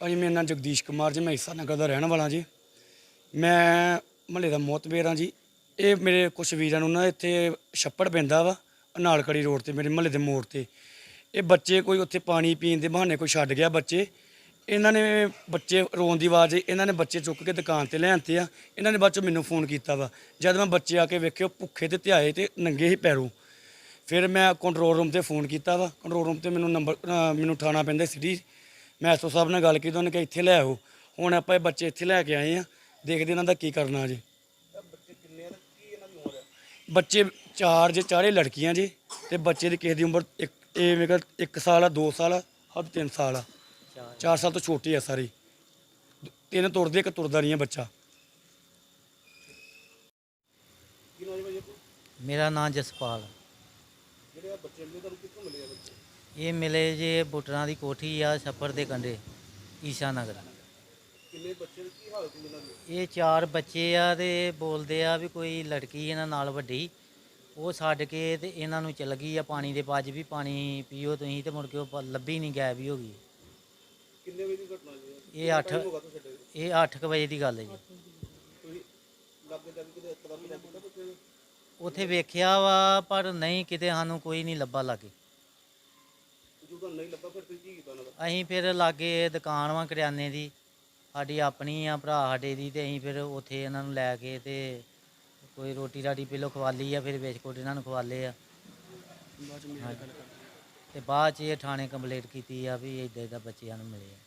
ਭਾਜੀ, ਮੇਰਾ ਨਾਮ ਜਗਦੀਸ਼ ਕੁਮਾਰ ਜੀ, ਮੈਂ ਹਿੱਸਾ ਨਗਰ ਦਾ ਰਹਿਣ ਵਾਲਾ ਜੀ। ਮੈਂ ਮਹੱਲੇ ਦਾ ਮੋਤਬੇਰ ਹਾਂ ਜੀ। ਇਹ ਮੇਰੇ ਕੁਛ ਵੀਰਾਂ ਨੂੰ ਨਾ ਇੱਥੇ ਛੱਪੜ ਪੈਂਦਾ ਵਾ, ਅਨਾਲਕੜੀ ਰੋਡ ਤੇ, ਮੇਰੇ ਮਹੱਲੇ ਦੇ ਮੋੜ ਤੇ। ਇਹ ਬੱਚੇ ਕੋਈ ਉੱਥੇ ਪਾਣੀ ਪੀਣ ਦੇ ਬਹਾਨੇ ਕੋਈ ਛੱਡ ਗਿਆ ਬੱਚੇ। ਇਹਨਾਂ ਨੇ ਬੱਚੇ ਰੋਣ ਦੀ ਆਵਾਜ਼, ਇਹਨਾਂ ਨੇ ਬੱਚੇ ਚੁੱਕ ਕੇ ਦੁਕਾਨ ਤੇ ਲਿਆਂਤੇ ਆ। ਇਹਨਾਂ ਨੇ ਬਾਅਦ ਚੋਂ ਮੈਨੂੰ ਫੋਨ ਕੀਤਾ ਵਾ। ਜਦ ਮੈਂ ਬੱਚੇ ਆ ਕੇ ਵੇਖਿਓ ਭੁੱਖੇ ਤੇ ਧਿਆਏ ਤੇ ਨੰਗੇ ਹੀ ਪੈਰੋਂ। ਫਿਰ ਮੈਂ ਕੰਟਰੋਲ ਰੂਮ ਤੇ ਫੋਨ ਕੀਤਾ ਵਾ। ਕੰਟਰੋਲ ਰੂਮ ਤੇ ਮੈਨੂੰ ਨੰਬਰ ਮੈਨੂੰ ਠਾਣਾ ਪੈਂਦਾ ਸਿਟੀ ਮੈਂ ਐਸਓ ਸਾਹਿਬ ਨਾਲ ਗੱਲ ਕੀਤੀ ਉਹਨੇ ਕਿਹਾ ਇੱਥੇ ਲੈ ਆਓ। ਹੁਣ ਆਪਾਂ ਇਹ ਬੱਚੇ ਇੱਥੇ ਲੈ ਕੇ ਆਏ ਆ। ਦੇਖਦੇ ਇਹਨਾਂ ਦਾ ਕੀ ਕਰਨਾ ਜੀ। ਬੱਚੇ ਚਾਰ ਜੇ ਚਾਰੇ ਲੜਕੀਆਂ ਜੀ ਤੇ ਬੱਚੇ ਦੀ ਕਿਸੇ ਦੀ ਉਮਰ ਇੱਕ ਇਹ ਮੇਰੇ ਕੋਲ 1 ਸਾਲ ਆ 2 ਸਾਲ ਆ ਹੱਦ 3 ਸਾਲ ਆ। 4 ਸਾਲ ਤੋਂ ਛੋਟੀ ਆ ਸਾਰੀ। ਤਿੰਨ ਤੁਰਦੇ ਇੱਕ ਤੁਰਦਾ ਨਹੀਂ ਆ। ਬੱਚਾ ਮੇਰਾ ਨਾਮ ਜਸਪਾਲ ਇਹ ਮਿਲੇ ਜੇ ਬੁੱਟਰਾਂ ਦੀ ਕੋਠੀ ਆ ਛੱਪੜ ਦੇ ਕੰਢੇ ਈਸ਼ਾ ਨਗਰ ਇਹ ਚਾਰ ਬੱਚੇ ਆ ਤੇ ਬੋਲਦੇ ਆ ਵੀ ਕੋਈ ਲੜਕੀ ਇਹਨਾਂ ਨਾਲ ਵੱਡੀ ਉਹ ਛੱਡ ਕੇ ਤੇ ਇਹਨਾਂ ਨੂੰ ਚਲ ਗਈ ਆ ਪਾਣੀ ਦੇ ਪੱਜ ਵੀ ਪਾਣੀ ਪੀਓ ਤੁਸੀਂ ਤੇ ਮੁੜ ਕੇ ਉਹ ਪ- ਲੱਭੀ ਨਹੀਂ ਗਾਇਬ ਹੀ ਹੋ ਗਈ। ਕਿੰਨੇ ਵਜੇ ਦੀ ਘਟਨਾ ਜੀ? ਇਹ? ਇਹ 8 ਹੋਗਾ ਤੋਂ ਛੱਡੇ ਇਹ 8 ਵਜੇ ਦੀ ਗੱਲ ਹੈ ਜੀ। ਤੁਸੀਂ ਲੱਗੇ ਜਾ ਕੇ ਕਿਤੇ ਪਤਾ ਨਹੀਂ ਲੱਗਦਾ ਬੱਚੇ? ਉੱਥੇ ਵੇਖਿਆ ਵਾ ਪਰ ਨਹੀਂ ਕਿਤੇ ਸਾਨੂੰ ਕੋਈ ਨਹੀਂ ਲੱਭਾ ਲਾਗੇ। ਤੁਹਾਨੂੰ ਨਹੀਂ ਲੱਭਾ ਫਿਰ ਤੁਸੀਂ ਕੀ ਕੀਤਾ ਉਹਨਾਂ ਦਾ? ਅਸੀਂ ਫਿਰ ਲਾਗੇ ਦੁਕਾਨ ਵਾ ਕਰਿਆਨੇ ਦੀ। ਸਾਡੀ ਆਪਣੀ ਆ ਭਰਾ ਸਾਡੇ ਦੀ ਤੇ ਅਸੀਂ ਫਿਰ ਉੱਥੇ ਇਹਨਾਂ ਨੂੰ ਲੈ ਕੇ ਤੇ ਕੋਈ ਰੋਟੀ ਰਾਟੀ ਪਹਿਲੋਂ ਖਵਾਲੀ ਆ ਫਿਰ ਬਿਸਕੁਟ ਇਹਨਾਂ ਨੂੰ ਖਵਾਲੇ ਆ। ਤੇ ਬਾਅਦ ਚ ਇਹ ਥਾਣੇ ਕੰਪਲੇਂਟ ਕੀਤੀ ਆ ਵੀ ਇਦਾਂ ਇਦਾਂ ਬੱਚਿਆਂ ਨੂੰ ਮਿਲੇ ਆ।